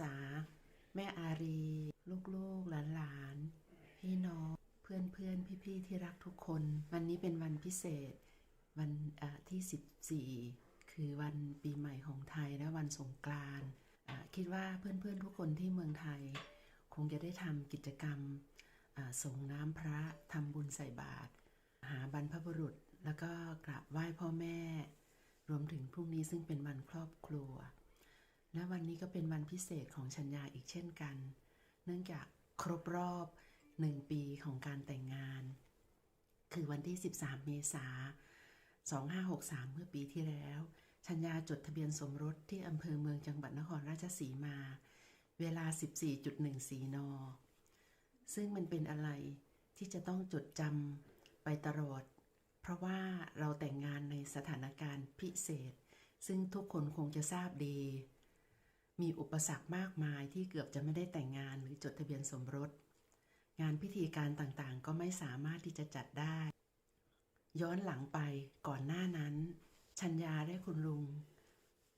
ษา แม่อารี ลูกๆหลานๆ พี่น้องเพื่อนๆ พี่ๆ ที่รักทุกคน วันนี้เป็นวันพิเศษ วันเอ่อที่ 14 คือวันปีใหม่ของไทยและวันสงกรานต์คิดว่าเพื่อนๆ ทุกคนที่เมืองไทย คงจะได้ทำกิจกรรมส่งน้ำพระทำบุญใส่บาตรหาบรรพบุรุษแล้วก็กราบไหว้พ่อแม่ รวมถึงพรุ่งนี้ซึ่งเป็นวันครอบครัว และวันนี้ก็เป็นวันพิเศษของชัญญาอีกเช่นกัน เนื่องจากครบรอบหนึ่งปีของการแต่งงาน คือวันที่ 13 เมษายน2563 เมื่อปีที่แล้ว ชัญญาจดทะเบียนสมรสที่อำเภอเมืองจังหวัดนครราชสีมา เวลา 14.14 น ซึ่งมันเป็นอะไรที่จะต้องจดจำไปตลอด เพราะว่าเราแต่งงานในสถานการณ์พิเศษ ซึ่งทุกคนคงจะทราบดี มีอุปสรรคมากมายที่เกือบจะไม่ได้แต่งงานหรือจดทะเบียนสมรส งานพิธีการต่างๆ ก็ไม่สามารถที่จะจัดได้ ย้อนหลังไปก่อนหน้านั้น ชัญญาได้คุณลุง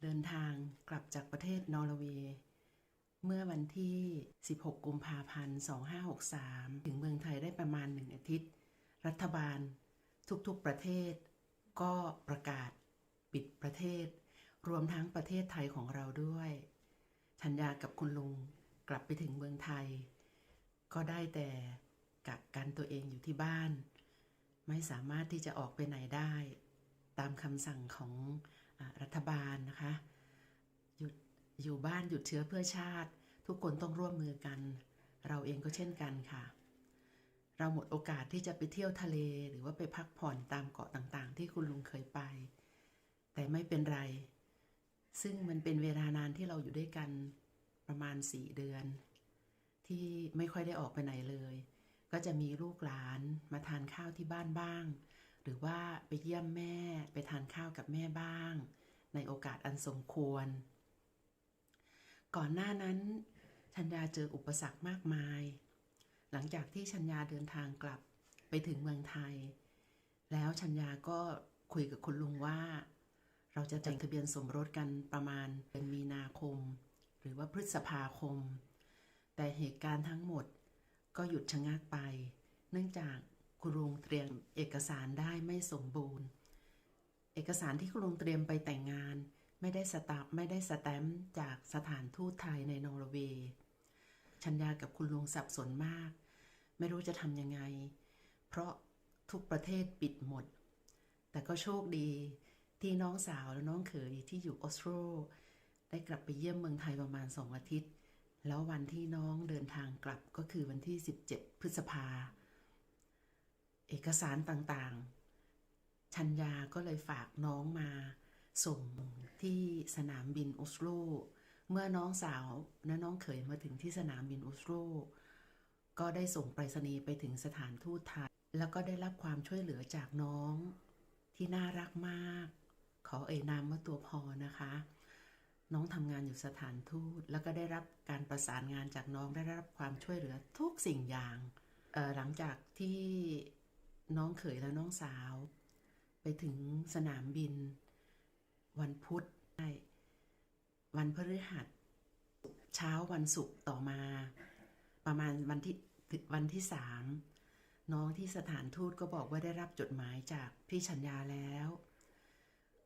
เดินทางกลับจากประเทศนอร์เวย์ เมื่อวันที่ 16 กุมภาพันธ์ 2563 ถึงเมืองไทยได้ประมาณหนึ่งอาทิตย์ รัฐบาล ทุกๆประเทศ ก็ประกาศปิดประเทศ รวมทั้งประเทศไทยของเราด้วย ชัญญากับคุณลุงกลับไปถึงเมืองไทย ก็ได้แต่กักกันตัวเองอยู่ที่บ้าน ไม่สามารถที่จะออกไปไหนได้ ตามคำสั่งของอรัฐบาลนะคะหยุดอยู่บ้านหยุดเชื้อเพื่อชาติ ทุกคนต้องร่วมมือกัน เราเองก็เช่นกันค่ะ เราหมดโอกาสที่จะไปเที่ยวทะเลหรือว่าไปพักผ่อนตามเกาะต่างๆ ที่คุณลุงเคยไป แต่ไม่เป็นไร ซึ่งมันเป็นเวลานานที่เราอยู่ด้วยกันประมาณสี่เดือน ที่ไม่ค่อยได้ออกไปไหนเลย ก็จะมีลูกหลานมาทานข้าวที่บ้านบ้าง หรือว่าไปเยี่ยมแม่ไปทานข้าวกับแม่บ้าง ในโอกาสอันสมควร ก่อนหน้านั้นชัญญาเจออุปสรรคมากมาย หลังจากที่ชัญญาเดินทางกลับไปถึงเมืองไทย แล้วชัญญาก็คุยกับคุณลุงว่า เราจะแต่งทะเบียนสมรสกันประมาณเป็นมีนาคม หรือว่าพฤษภาคม แต่เหตุการณ์ทั้งหมดก็หยุดชะงักไป เนื่องจากคุณลุงเตรียมเอกสารได้ไม่สมบูรณ์ เอกสารที่คุณลุงเตรียมไปแต่งงาน ไม่ได้สตาไม่ได้สแตมป์จากสถานทูตไทยในนอร์เวย์ชัญญากับคุณลุงสับสนมาก ไม่รู้จะทำยังไง เพราะทุกประเทศปิดหมด แต่ก็โชคดี ที่น้องสาวและน้องเขยที่อยู่ออสโตรได้กลับไปเยี่ยมเมืองไทยประมาณสองอาทิตย์ แล้ววันที่น้องเดินทางกลับก็คือวันที่ 17 พฤษภา เอกสารต่างๆ ชัญญาก็เลยฝากน้องมาส่งที่สนามบินออสโลเมื่อน้องสาวและน้องเขยมาถึงที่สนามบินออสโลก็ได้ส่งไปรษณีย์ไปถึงสถานทูตไทย แล้วก็ได้รับความช่วยเหลือจากน้องที่น่ารักมาก ขอเอ่ยนามว่าตัวพอนะคะ น้องทำงานอยู่สถานทูตแล้วก็ได้รับการประสานงานจากน้องได้รับความช่วยเหลือทุกสิ่งอย่างหลังจากที่น้องเขยและน้องสาว ไปถึงสนามบิน วันพุธได้วันพฤหัส เช้าวันศุกร์ต่อมา ประมาณวันที่วันที่สามน้องที่สถานทูตก็บอกว่าได้รับจดหมายจากพี่ชัญญาแล้ว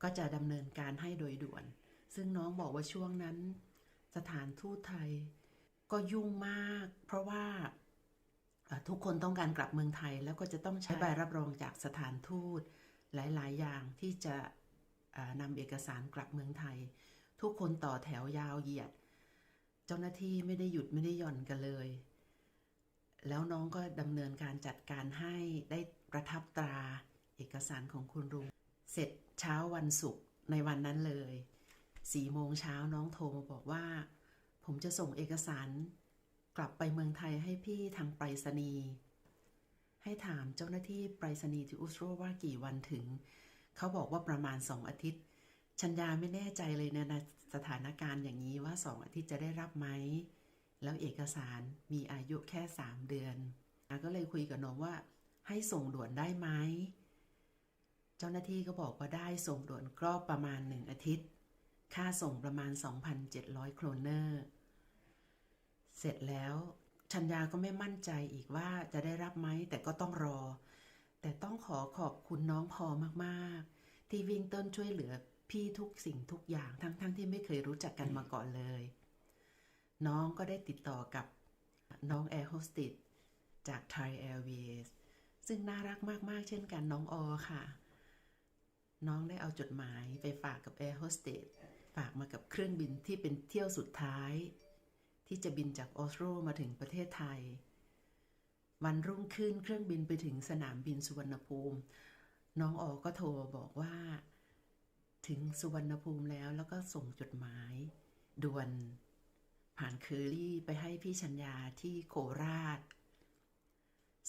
ก็จะดำเนินการให้โดยด่วน ซึ่งน้องบอกว่าช่วงนั้น สถานทูตไทย ก็ยุ่งมาก เพราะว่าทุกคนต้องการกลับเมืองไทยแล้วก็จะต้องใช้ใบรับรองจากสถานทูต หลาย ๆ อย่างที่จะนำเอกสารกลับเมืองไทย ทุกคนต่อแถวยาวเหยียด เจ้าหน้าที่ไม่ได้หยุดไม่ได้หย่อนกันเลย แล้วน้องก็ดำเนินการจัดการให้ได้ประทับตราเอกสารของคุณลุงเสร็จ เช้าวันศุกร์ในวันนั้นเลยสี่โมงเช้าน้องโทรมาบอกว่า ผมจะส่งเอกสาร กลับไปเมืองไทยให้พี่ทางไปรษณีย์ให้ถามเจ้าหน้าที่ไปรษณีย์ที่อุสโรว่ากี่วันถึง เขาบอกว่าประมาณสองอาทิตย์ ชัญญาไม่แน่ใจเลยในะสถานการณ์อย่างนี้ว่าสองอาทิตย์จะได้รับไหม แล้วเอกสารมีอายุแค่สามเดือนก็เลยคุยกับน้องว่าให้ส่งด่วนได้ไหม จ้าหน้าที่ก็บอกว่าได้ส่งด่วนก็ประมาณหนึ่งอาทิตย์ ค่าส่งประมาณ 2,700 โครเนอร์ เสร็จแล้วชัญญาก็ไม่มั่นใจอีกว่าจะได้รับไหมแต่ก็ต้องรอ แต่ต้องขอขอบคุณน้องพอมากๆ ที่วิ่งต้นช่วยเหลือพี่ทุกสิ่งทุกอย่างทั้งๆทที่ไม่เคยรู้จักกันมาก่อนเลย น้องก็ได้ติดต่อกับน้องแอร์โฮสติสจาก Thai Airways ซึ่งน่ารักมากๆ เช่นกันน้องออค่ะ น้องได้เอาจดหมายไปฝากกับแอร์โฮสเตสฝากมากับเครื่องบินที่เป็นเที่ยวสุดท้าย ที่จะบินจากออสโลมาถึงประเทศไทย วันรุ่งขึ้นเครื่องบินไปถึงสนามบินสุวรรณภูมิ น้องออก็โทรบอกว่า ถึงสุวรรณภูมิแล้วแล้วก็ส่งจดหมายด่วน ผ่านเคอรี่ไปให้พี่ชัญญาที่โคราช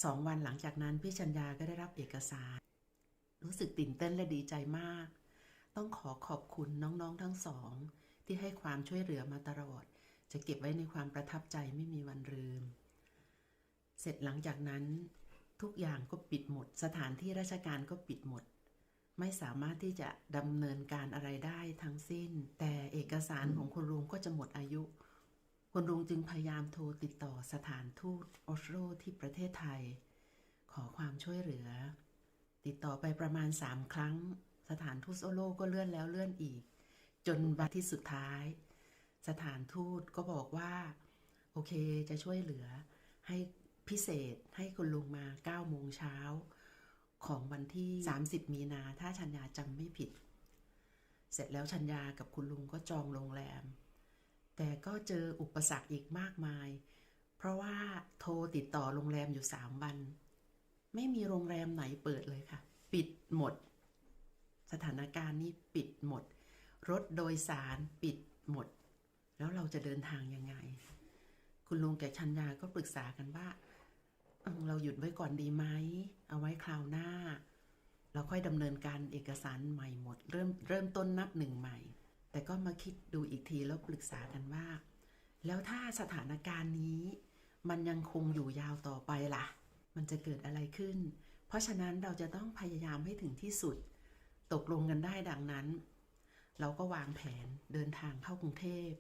สองวันหลังจากนั้นพี่ชัญญาก็ได้รับเอกสาร รู้สึกตื่นเต้นและดีใจมาก ต้องขอขอบคุณน้องๆทั้งสอง ที่ให้ความช่วยเหลือมาตลอด จะเก็บไว้ในความประทับใจไม่มีวันลืม เสร็จหลังจากนั้น ทุกอย่างก็ปิดหมด สถานที่ราชการก็ปิดหมด ไม่สามารถที่จะดำเนินการอะไรได้ทั้งสิ้น แต่เอกสารของคุณลุงก็จะหมดอายุคุณลุงจึงพยายามโทรติดต่อสถานทูตออสโลที่ประเทศไทย ขอความช่วยเหลือ ติดต่อไปประมาณ3ครั้ง สถานทูตโอโลก็เลื่อนแล้วเลื่อนอีก จนวันที่สุดท้าย สถานทูตก็บอกว่า โอเคจะช่วยเหลือให้พิเศษให้คุณลุงมา9โมงเช้าของวันที่ 30 มีนาถ้าชัญญาจำไม่ผิด เสร็จแล้วชัญญากับคุณลุงก็จองโรงแรม แต่ก็เจออุปสรรคอีกมากมาย เพราะว่าโทรติดต่อโรงแรมอยู่ 3 วัน ไม่มีโรงแรมไหนเปิดเลยค่ะ ปิดหมด สถานการณ์นี้ปิดหมด รถโดยสารปิดหมด แล้วเราจะเดินทางยังไง คุณลุงแกชัญญาก็ปรึกษากันว่าเอิ่มเราหยุดไว้ก่อนดีไหม เอาไว้คราวหน้า เราค่อยดำเนินการเอกสารใหม่หมด เริ่มเริ่มต้นนับหนึ่งใหม่ แต่ก็มาคิดดูอีกทีแล้วปรึกษากันว่า แล้วถ้าสถานการณ์นี้ มันยังคงอยู่ยาวต่อไปล่ะ มันจะเกิดอะไรขึ้น เพราะฉะนั้นเราจะต้องพยายามให้ถึงที่สุด ตกลงกันได้ดังนั้น เราก็วางแผนเดินทางเข้ากรุงเทพ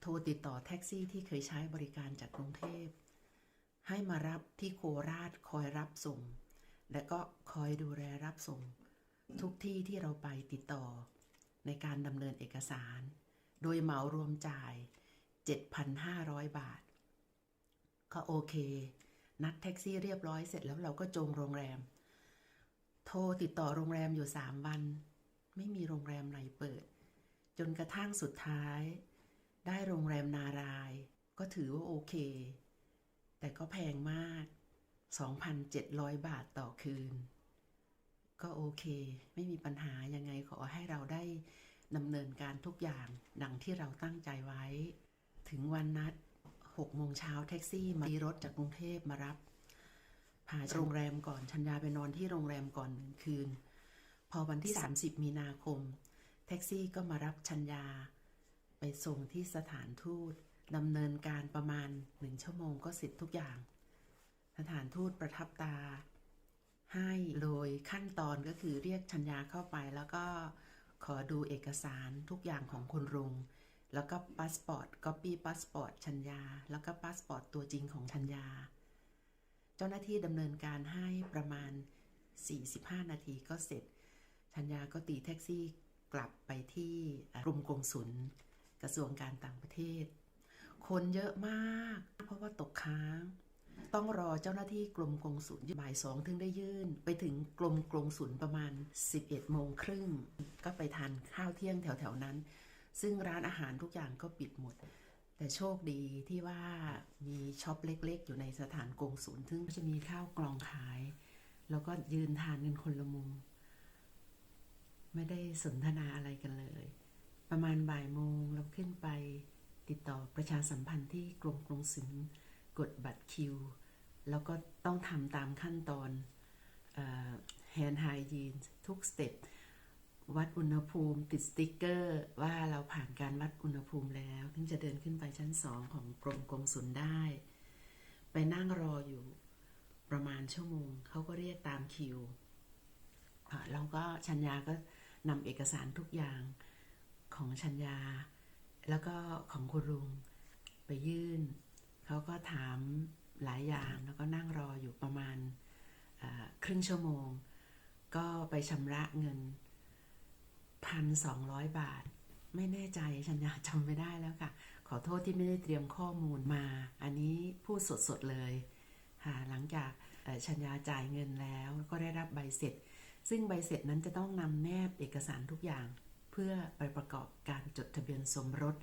โทรติดต่อแท็กซี่ที่เคยใช้บริการจากกรุงเทพ ให้มารับที่โคราชคอยรับส่ง และก็คอยดูแลรับส่ง ทุกที่ที่เราไปติดต่อ ในการดำเนินเอกสาร โดยเหมารวมจ่าย 7,500 บาท ก็โอเค นัดแท็กซี่เรียบร้อยเสร็จแล้วเราก็จองโรงแรม โทรติดต่อโรงแรมอยู่3วัน ไม่มีโรงแรมไหนเปิด จนกระทั่งสุดท้าย ได้โรงแรมนาราย ก็ถือว่าโอเค แต่ก็แพงมาก 2,700 บาทต่อคืน ก็โอเค ไม่มีปัญหายังไงขอให้เราได้ดำเนินการทุกอย่างดังที่เราตั้งใจไว้ ถึงวันนัด 6โมงเช้าแท็กซี่มาีรถจากกรุงเทพมารับพาโรงแรมก่อนชัญญาไปนอนที่โรงแรมก่อนหนึ่งคืน พอวันที่ 30 มีนาคม แท็กซี่ก็มารับชัญญา ไปส่งที่สถานทูตดำเนินการประมาณหนึ่งชั่วโมงก็เสร็จทุกอย่าง สถานทูตประทับตา ให้โดยขั้นตอนก็คือเรียกชัญญาเข้าไปแล้วก็ขอดูเอกสารทุกอย่างของคุณลุง แล้วก็พาสปอร์ตก๊อปปี้พาสปอร์ตชัญญา แล้วก็พาสปอร์ตตัวจริงของชัญญา เจ้าหน้าที่ดำเนินการให้ประมาณ 45 นาทีก็เสร็จ ชัญญาก็ตีแท็กซี่กลับไปที่กรมกงสุลกระทรวงการต่างประเทศ คนเยอะมาก เพราะว่าตกค้าง ต้องรอเจ้าหน้าที่กรมกงสุลบ่ายสองถึงได้ยื่น ไปถึงกรมกงสุลประมาณ 11โมงครึ่ง ก็ไปทานข้าวเที่ยงแถวๆนั้น ซึ่งร้านอาหารทุกอย่างก็ปิดหมด แต่โชคดีที่ว่ามีช็อปเล็กๆ อยู่ในสถานกงสุลซึ่งจะมีข้าวกล่องขาย แล้วก็ยืนทานกันคนละมุม ไม่ได้สนทนาอะไรกันเลย ประมาณบ่ายโมงเราขึ้นไปติดต่อประชาสัมพันธ์ที่กรมกรงสุลกดบัตรคิว แล้วก็ต้องทำตามขั้นตอนแฮนด์ไฮยีนทุกสเต็ป วัดอุณหภูมิ ติดสติ๊กเกอร์ ว่าเราผ่านการวัดอุณหภูมิแล้วถึงจะเดินขึ้นไปชั้นสองของกรมกงสุลได้ ไปนั่งรออยู่ประมาณชั่วโมงเขาก็เรียกตามคิวอะแล้วก็ชัญญาก็นำเอกสารทุกอย่างของชัญญา แล้วก็ของคุณลุงไปยื่น เขาก็ถามหลายอย่างแล้วก็นั่งรออยู่ประมาณครึ่งชั่วโมง ก็ไปชำระเงิน พันสองร้อยบาท ไม่แน่ใจฉันยาจำไม่ได้แล้วค่ะ ขอโทษที่ไม่ได้เตรียมข้อมูลมา อันนี้พูดสดๆเลยค่ะหลังจากชัญญาจ่ายเงินแล้วก็ได้รับใบเสร็จ ซึ่งใบเสร็จนั้นจะต้องนำแนบเอกสารทุกอย่าง เพื่อไปประกอบการจดทะเบียนสมรส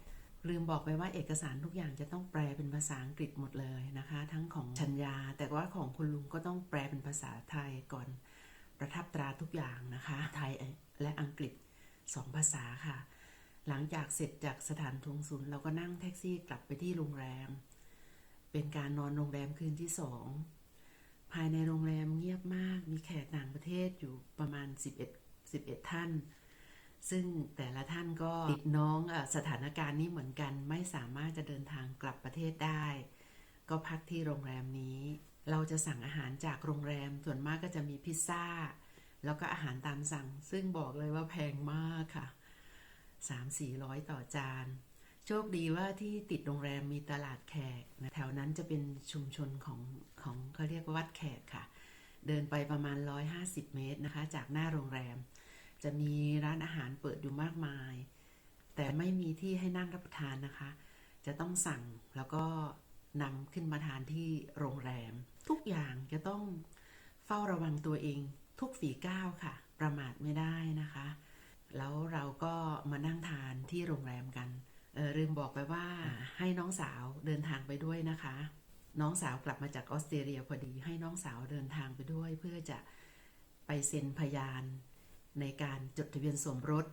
ลืมบอกไปว่าเอกสารทุกอย่างจะต้องแปลเป็นภาษาอังกฤษหมดเลยนะคะ ทั้งของชัญญา แต่ว่าของคุณลุงก็ต้องแปลเป็นภาษาไทยก่อนประทับตราทุกอย่างนะคะ ไทยและอังกฤษ สองภาษาค่ะ หลังจากเสร็จจากสถานทวงศูนย์เราก็นั่งแท็กซี่กลับไปที่โรงแรม เป็นการนอนโรงแรมคืนที่สองภายในโรงแรมเงียบมาก มีแขกต่างประเทศอยู่ประมาณ 11 11 ท่าน ซึ่งแต่ละท่านก็ติดน้องอสถานการณ์นี้เหมือนกัน ไม่สามารถจะเดินทางกลับประเทศได้ ก็พักที่โรงแรมนี้ เราจะสั่งอาหารจากโรงแรม ส่วนมากก็จะมีพิซซ่า แล้วก็อาหารตามสั่ง ซึ่งบอกเลยว่าแพงมากค่ะสามสี่ร้อยต่อจาน โชคดีว่าที่ติดโรงแรมมีตลาดแขกนะแถวนั้นจะเป็นชุมชนของของเขาเรียกว่าวัดแขกค่ะ เดินไปประมาณ 150 เมตรนะคะ จากหน้าโรงแรม จะมีร้านอาหารเปิดอยู่มากมาย แต่ไม่มีที่ให้นั่งรับประทานนะคะ จะต้องสั่งแล้วก็นำขึ้นมาทานที่โรงแรม ทุกอย่างจะต้องเฝ้าระวังตัวเอง ทุกฝีก้าวค่ะ ประมาทไม่ได้นะคะ แล้วเราก็มานั่งทานที่โรงแรมกันเออลืมบอกไปว่าให้น้องสาวเดินทางไปด้วยนะคะ น้องสาวกลับมาจากออสเตรเลียพอดีให้น้องสาวเดินทางไปด้วย เพื่อจะไปเซ็นพยานในการจดทะเบียนสมรส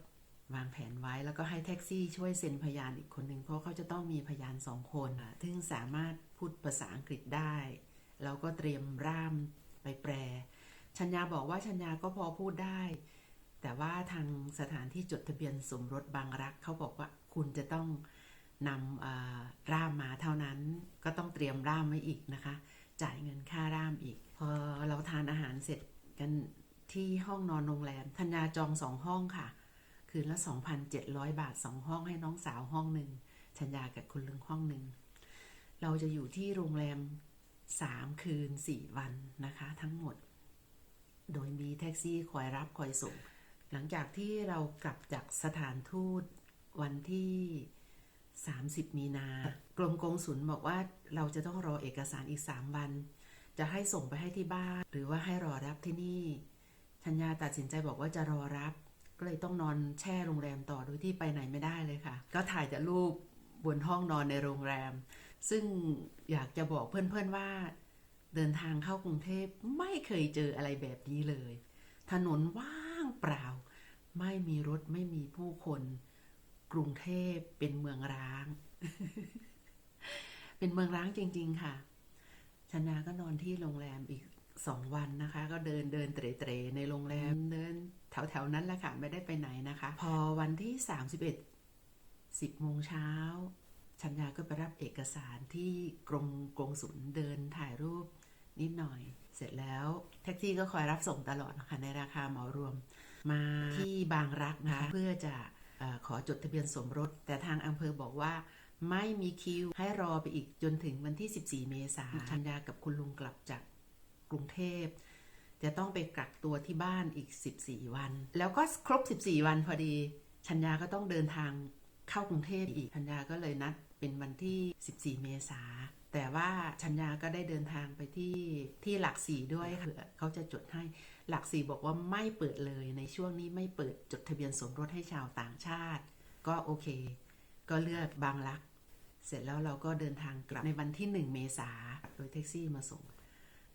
วางแผนไว้แล้วก็ให้แท็กซี่ช่วยเซ็นพยานอีกคนหนึ่งเพราะเขาจะต้องมีพยานสองคนซึ่งสามารถพูดภาษาอังกฤษได้เราก็เตรียมร่ามไปแปล ชัญญาบอกว่าชัญญาก็พอพูดได้ แต่ว่าทางสถานที่จดทะเบียนสมรสบางรักเขาบอกว่าคุณจะต้องนำร่ามมาเท่านั้นก็ต้องเตรียมร่ามไว้อีกนะคะ จ่ายเงินค่าร่ามอีก พอเราทานอาหารเสร็จกันที่ห้องนอนโรงแรมธัญญาจองสองห้องค่ะ คืนละ 2,700 บาทสองห้องให้น้องสาวห้องหนึ่งชัญญากับคุณลุงห้องหนึ่งเราจะอยู่ที่โรงแรม 3 คืน 4 วันนะคะ ทั้งหมด โดยมีแท็กซี่คอยรับคอยส่ง หลังจากที่เรากลับจากสถานทูตวันที่ 30 มีนากรมกงสุลบอกว่าเราจะต้องรอเอกสารอีก 3 วัน จะให้ส่งไปให้ที่บ้าน หรือว่าให้รอรับที่นี่ชัญญาตัดสินใจบอกว่าจะรอรับ ก็เลยต้องนอนแช่โรงแรมต่อโดยที่ไปไหนไม่ได้เลยค่ะ ก็ถ่ายแต่รูปบนห้องนอนในโรงแรม ซึ่งอยากจะบอกเพื่อนๆว่า เดินทางเข้ากรุงเทพไม่เคยเจออะไรแบบนี้เลย ถนนว่างเปล่า ไม่มีรถไม่มีผู้คน กรุงเทพเป็นเมืองร้าง เป็นเมืองร้างจริง ๆ ค่ะ ชนาก็นอนที่โรงแรมอีกสองวันนะคะ ก็เดินเดินเตรๆในโรงแรมเดินแถวๆนั้นแหละค่ะ ไม่ได้ไปไหนนะคะ พอวันที่ 31 10โมงเช้าชัญญาก็ไปรับเอกสารที่กรมกงสุลเดินถ่ายรูป นิดหน่อย เสร็จแล้วแท็กซี่ก็คอยรับส่งตลอดนะคะในราคาเหมารวม มาที่บางรักนะคะเพื่อจะเออขอจดทะเบียนสมรส แต่ทางอำเภอบอกว่าไม่มีคิวให้รอไปอีกจนถึงวันที่ 14 เมษายนชัญญากับคุณลุงกลับจากกรุงเทพ จะต้องไปกักตัวที่บ้านอีก 14 วัน แล้วก็ครบ 14 วันพอดี ชัญญาก็ต้องเดินทางเข้ากรุงเทพอีกชัญญาก็เลยนัดเป็นวันที่ 14 เมษา แต่ว่าชัญญาก็ได้เดินทางไปที่ที่หลักสี่ด้วยค่ะเขาจะจดให้หลักสี่บอกว่าไม่เปิดเลยในช่วงนี้ไม่เปิดจดทะเบียนสมรสให้ชาวต่างชาติ ก็โอเค ก็เลือกบางรัก เสร็จแล้วเราก็เดินทางกลับในวันที่ 1 เมษาโดยแท็กซี่มาส่ง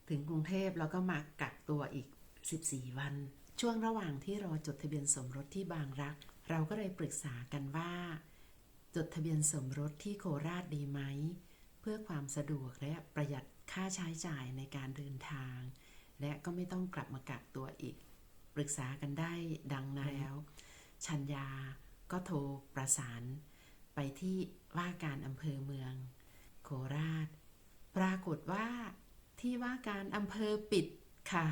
ถึงกรุงเทพแล้วก็มากักตัวอีก 14 วัน ช่วงระหว่างที่รอจดทะเบียนสมรสที่บางรัก เราก็เลยปรึกษากันว่า จดทะเบียนสมรสที่โคราชดีไหม เพื่อความสะดวกและประหยัดค่าใช้จ่ายในการเดินทาง และก็ไม่ต้องกลับมากักตัวอีก ปรึกษากันได้ดังนั้นแล้ว ชัญญาก็โทรประสาน ไปที่ว่าการอำเภอเมือง โคราช ปรากฏว่าที่ว่าการอำเภอปิดค่ะ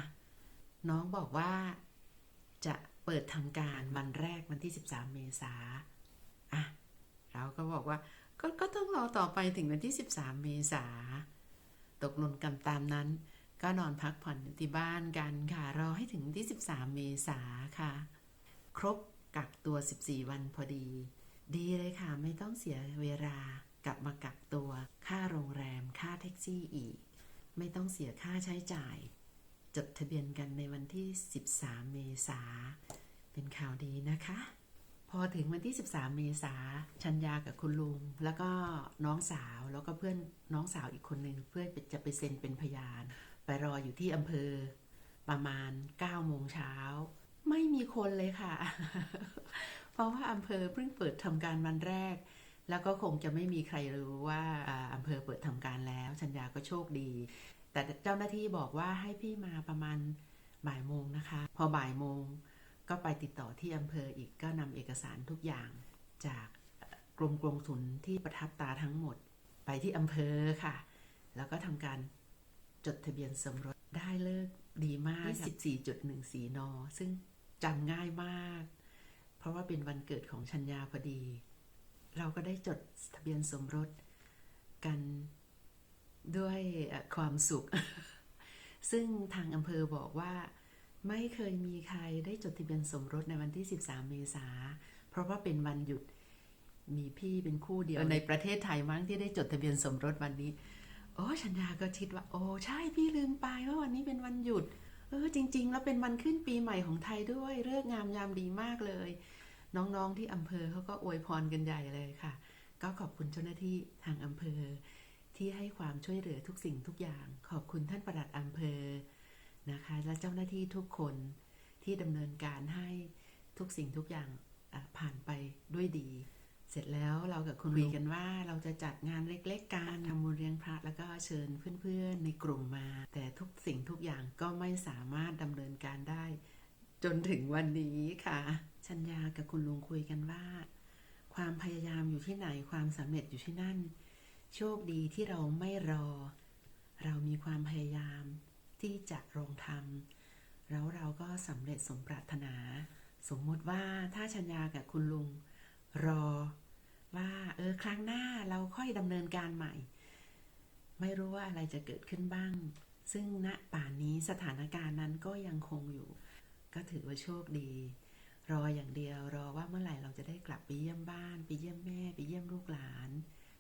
น้องบอกว่าจะเปิดทำการวันแรกวันที่ 13 เมษาอะเราก็บอกว่า ก็ก็ต้องรอต่อไปถึงวันที่ 13 เมษาตกลงกันตามนั้น ก็นอนพักผ่อนที่บ้านกันค่ะ รอให้ถึงวันที่ 13 เมษาค่ะ ครบกักตัว 14 วันพอดี ดีเลยค่ะ ไม่ต้องเสียเวลากลับมากักตัว ค่าโรงแรม ค่าแท็กซี่อีก ไม่ต้องเสียค่าใช้จ่าย จดทะเบียนกันในวันที่ 13 เมษาเป็นข่าวดีนะคะ พอถึงวันที่ 13 เมษาชัญญากับคุณลุง แล้วก็น้องสาวแล้วก็เพื่อนน้องสาวอีกคนหนึ่งเพื่อจะไปเซ็นเป็นพยาน ไปรออยู่ที่อำเภอ ประมาณ9โมงเช้าไม่มีคนเลยค่ะ เพราะว่าอำเภอเพิ่งเปิดทำการวันแรก แล้วก็คงจะไม่มีใครรู้ว่าอ่าอำเภอเปิดทำการแล้วชัญญาก็โชคดี แต่เจ้าหน้าที่บอกว่าให้พี่มาประมาณบ่ายโมงนะคะ พอบ่ายโมง ก็ไปติดต่อที่อำเภออีกก็นำเอกสารทุกอย่างจากกรมกรงสุลที่ประทับตาทั้งหมดไปที่อำเภอค่ะ แล้วก็ทำการจดทะเบียนสมรสได้เลิกดีมาก 14.14 น ซึ่งจำง่ายมาก เพราะว่าเป็นวันเกิดของชัญญาพอดี เราก็ได้จดทะเบียนสมรสกันด้วยความสุข ซึ่งทางอำเภอบอกว่า ไม่เคยมีใครได้จดทะเบียนสมรสในวันที่ 13 เมษา เพราะว่าเป็นวันหยุดมีพี่เป็นคู่เดียวในประเทศไทยมั้งที่ได้จดทะเบียนสมรสวันนี้ โอ้ชัญญาก็คิดว่า โอ้ใช่พี่ลืมไปว่าวันนี้เป็นวันหยุด เออจริง ๆ แล้วเป็นวันขึ้นปีใหม่ของไทยด้วยเลิกษ์งามยามดีมากเลย น้องๆที่อำเภอเขาก็อวยพรกันใหญ่เลยค่ะ ก็ขอบคุณเจ้าหน้าที่ทางอำเภอ ที่ให้ความช่วยเหลือทุกสิ่งทุกอย่าง ขอบคุณท่านประหลัดอำเภอ นะคะและเจ้าหน้าที่ทุกคนที่ดำเนินการให้ทุกสิ่งทุกอย่างผ่านไปด้วยดี เสร็จแล้วเรากับคุณคุยกันว่าเราจะจัดงานเล็กๆการทำบุญเลี้ยงพระแล้วก็เชิญเพื่อนๆในกลุ่มมา แต่ทุกสิ่งทุกอย่างก็ไม่สามารถดำเนินการได้ จนถึงวันนี้ค่ะชัญญากับคุณลุงคุยกันว่า ความพยายามอยู่ที่ไหนความสำเร็จอยู่ที่นั่น โชคดีที่เราไม่รอ เรามีความพยายาม ที่จะลงทำแล้วเราก็สำเร็จสมปรารถนา สมมติว่าถ้าชัญญากับคุณลุงรอ ว่าเออครั้งหน้าเราค่อยดำเนินการใหม่ ไม่รู้ว่าอะไรจะเกิดขึ้นบ้าง ซึ่งณป่านนี้สถานการณ์นั้นก็ยังคงอยู่ ก็ถือว่าโชคดี รออย่างเดียวรอว่าเมื่อไหร่เราจะได้กลับไปเยี่ยมบ้าน ไปเยี่ยมแม่ ไปเยี่ยมลูกหลาน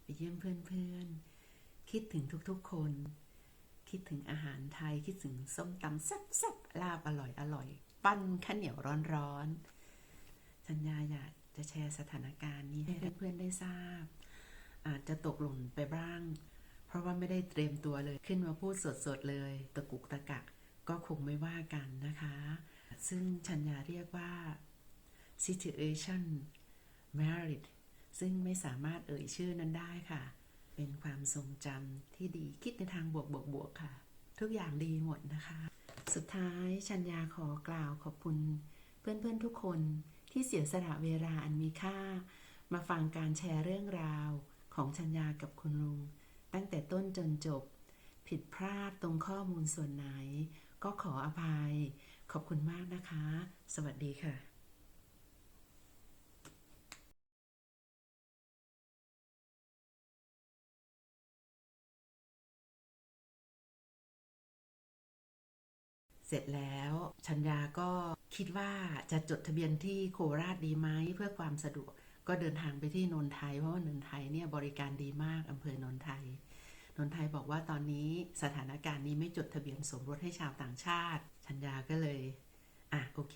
ไปเยี่ยมเพื่อนๆคิดถึงทุกๆคน คิดถึงอาหารไทยคิดถึงส้มตำแซ่บๆลาบอร่อยอร่อย ปั้นข้าวเหนียวร้อนๆสัญญาอยากจะแชร์สถานการณ์นี้ให้เพื่อนๆได้ทราบ อาจจะตกหล่นไปบ้าง เพราะว่าไม่ได้เตรียมตัวเลยขึ้นมาพูดสดๆเลย ตะกุกตะกักก็คงไม่ว่ากันนะคะ ซึ่งชัญญาเรียกว่า situation merit ซึ่งไม่สามารถเอ่ยชื่อนั้นได้ค่ะ เป็นความทรงจำที่ดีคิดในทางบวกบวกบวกค่ะ ทุกอย่างดีหมดนะคะ สุดท้ายชัญญาขอกล่าวขอบคุณ เพื่อนๆทุกคนที่เสียสละเวลาอันมีค่า มาฟังการแชร์เรื่องราวของชัญญากับคุณลุง ตั้งแต่ต้นจนจบ ผิดพลาดตรงข้อมูลส่วนไหน ก็ขออภัย ขอบคุณมากนะคะ สวัสดีค่ะ เสร็จแล้วชัญญาก็คิดว่าจะจดทะเบียนที่โคราชดีไหมเพื่อความสะดวกก็เดินทางไปที่นนทไทยเพราะว่านนทไทยเนี่ยบริการดีมากอำเภอนนทไทยนนไทยบอกว่าตอนนี้สถานการณ์นี้ไม่จดทะเบียนสมรสให้ชาวต่างชาติชัญญาก็เลยอะโอเค